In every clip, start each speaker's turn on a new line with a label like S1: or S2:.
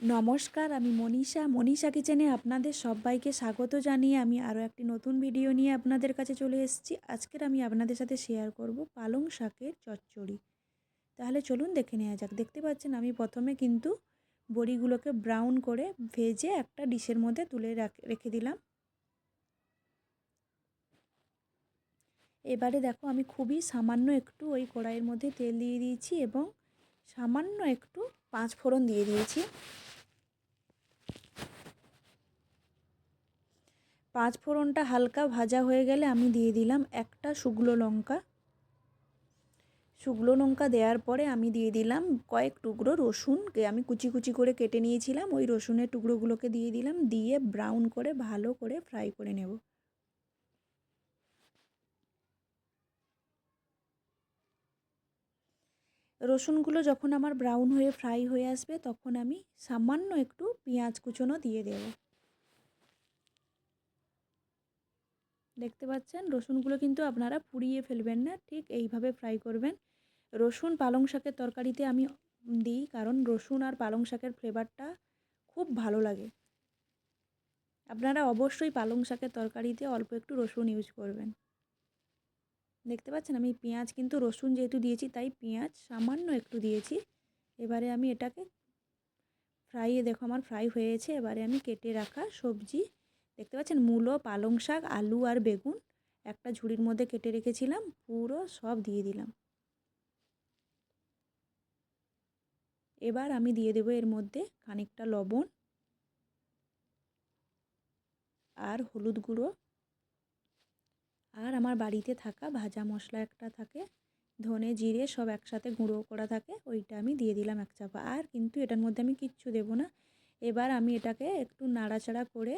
S1: নমস্কার, আমি মনীষা। মনীষা কিচেনে আপনাদের সবাইকে স্বাগত জানিয়ে আমি আরও একটি নতুন ভিডিও নিয়ে আপনাদের কাছে চলে এসেছি। আজকের আমি আপনাদের সাথে শেয়ার করব পালং শাকের চচ্চড়ি। তাহলে চলুন দেখে নেওয়া যাক। দেখতে পাচ্ছেন আমি প্রথমে কিন্তু বড়িগুলোকে ব্রাউন করে ভেজে একটা ডিশের মধ্যে তুলে রেখে দিলাম। এবারে দেখো আমি খুবই সামান্য একটু ওই কড়াইয়ের মধ্যে তেল দিয়ে দিয়েছি এবং সামান্য একটু পাঁচ ফোড়ন দিয়ে দিয়েছি। পাঁচ ফোড়নটা হালকা ভাজা হয়ে গেলে আমি দিয়ে দিলাম একটা শুকনো লঙ্কা। শুকনো লঙ্কা দেওয়ার পরে আমি দিয়ে দিলাম কয়েক টুকরো রসুনকে আমি কুচি কুচি করে কেটে নিয়েছিলাম, ওই রসুনের টুকরোগুলোকে দিয়ে দিলাম, দিয়ে ব্রাউন করে ভালো করে ফ্রাই করে নেব। রসুনগুলো যখন আমার ব্রাউন হয়ে ফ্রাই হয়ে আসবে, তখন আমি সামান্য একটু পেঁয়াজ কুচোনো দিয়ে দেব। দেখতে পাচ্ছেন? রসুনগুলো কিন্তু আপনারা পুড়িয়ে ফেলবেন না, ঠিক এইভাবে ফ্রাই করবেন। রসুন পালং শাকের তরকারিতে আমি দিই, কারণ রসুন আর পালং শাকের ফ্লেভারটা খুব ভালো লাগে। আপনারা অবশ্যই পালং শাকের তরকারিতে অল্প একটু রসুন ইউজ করবেন। দেখতে পাচ্ছেন? আমি পেঁয়াজ কিন্তু রসুন যেহেতু দিয়েছি, তাই পেঁয়াজ সামান্য একটু দিয়েছি। এবারে আমি এটাকে ফ্রাইয়ে, দেখো আমার ফ্রাই হয়েছে এবারে আমি কেটে রাখা সবজি দেখতে পাচ্ছেন মূলো, পালং শাক, আলু আর বেগুন। একটা ঝুড়ির মধ্যে কেটে রেখেছিলাম, পুরো সব দিয়ে দিলাম। এবার আমি দিয়ে দেবো এর মধ্যে খানিকটা লবণ আর হলুদ গুঁড়ো। আর আমার বাড়িতে থাকা ভাজা মশলা একটা থাকে, ধনে জিরে সব একসাথে গুঁড়ো করা থাকে, ওইটা আমি দিয়ে দিলাম এক চাপা। আর কিন্তু এটার মধ্যে আমি কিচ্ছু দেব না। এবার আমি এটাকে একটু নাড়াচাড়া করে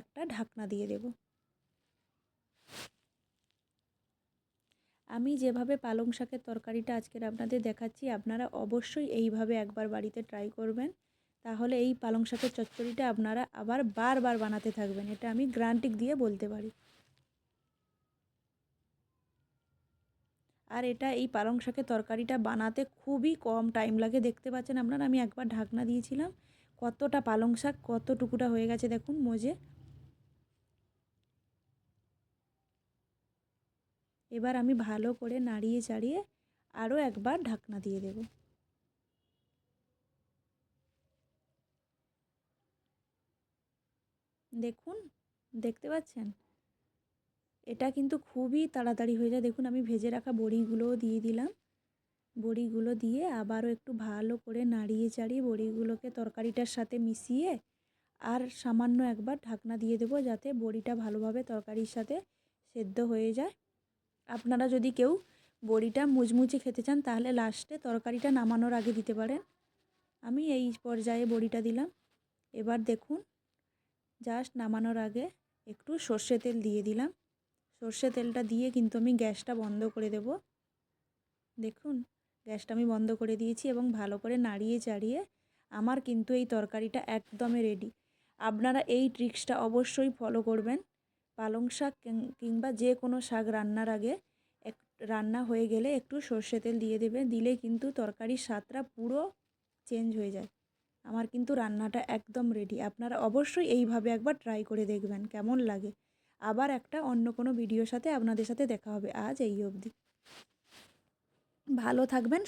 S1: একটা ঢাকনা দিয়ে দেব। আমি যেভাবে পালং শাকের তরকারিটা আজকের আপনাদের দেখাচ্ছি, আপনারা অবশ্যই এইভাবে একবার বাড়িতে ট্রাই করবেন। তাহলে এই পালং শাকের চচ্চড়িটা আপনারা আবার বারবার বানাতে থাকবেন, এটা আমি গ্রান্টিক দিয়ে বলতে পারি। আর এটা এই পালং শাকের তরকারিটা বানাতে খুবই কম টাইম লাগে। দেখতে পাচ্ছেন আপনারা, আমি একবার ঢাকনা দিয়েছিলাম। কতটা পালং শাক কত টুকুটা হয়ে গেছে দেখুন মজে। এবার আমি ভালো করে নাড়িয়ে চাড়িয়ে আরও একবার ঢাকনা দিয়ে দেব। দেখুন, দেখতে পাচ্ছেন? এটা কিন্তু খুবই তাড়াতাড়ি হয়ে যায়। দেখুন, আমি ভেজে রাখা বড়িগুলোও দিয়ে দিলাম। বড়িগুলো দিয়ে আবারও একটু ভালো করে নাড়িয়ে চাড়িয়ে বড়িগুলোকে তরকারিটার সাথে মিশিয়ে আর সামান্য একবার ঢাকনা দিয়ে দেবো যাতে বড়িটা ভালোভাবে তরকারির সাথে সেদ্ধ হয়ে যায়। আপনারা যদি কেউ বড়িটা মুচমুচে খেতে চান, তাহলে লাস্টে তরকারিটা নামানোর আগে দিতে পারেন। আমি এই পর্যায়ে বড়িটা দিলাম। এবার দেখুন, জাস্ট নামানোর আগে একটু সর্ষে তেল দিয়ে দিলাম। সর্ষে তেলটা দিয়ে কিন্তু আমি গ্যাসটা বন্ধ করে দেব। দেখুন গ্যাসটা আমি বন্ধ করে দিয়েছি এবং ভালো করে নাড়িয়ে চাড়িয়ে আমার কিন্তু এই তরকারিটা একদমই রেডি আপনারা এই ট্রিক্সটা অবশ্যই ফলো করবেন। পালং শাক কিংবা যে কোনো শাক রান্নার আগে এক, রান্না হয়ে গেলে একটু সর্ষে তেল দিয়ে দেবে, দিলে কিন্তু তরকারির স্বাদটা পুরো চেঞ্জ হয়ে যায়। আমার কিন্তু রান্নাটা একদম রেডি আপনারা অবশ্যই এইভাবে একবার ট্রাই করে দেখবেন, কেমন লাগে। আবার একটা অন্য কোনো ভিডিওর সাথে আপনাদের সাথে দেখা হবে। আজ এই অবধি। ভালো থাকবেন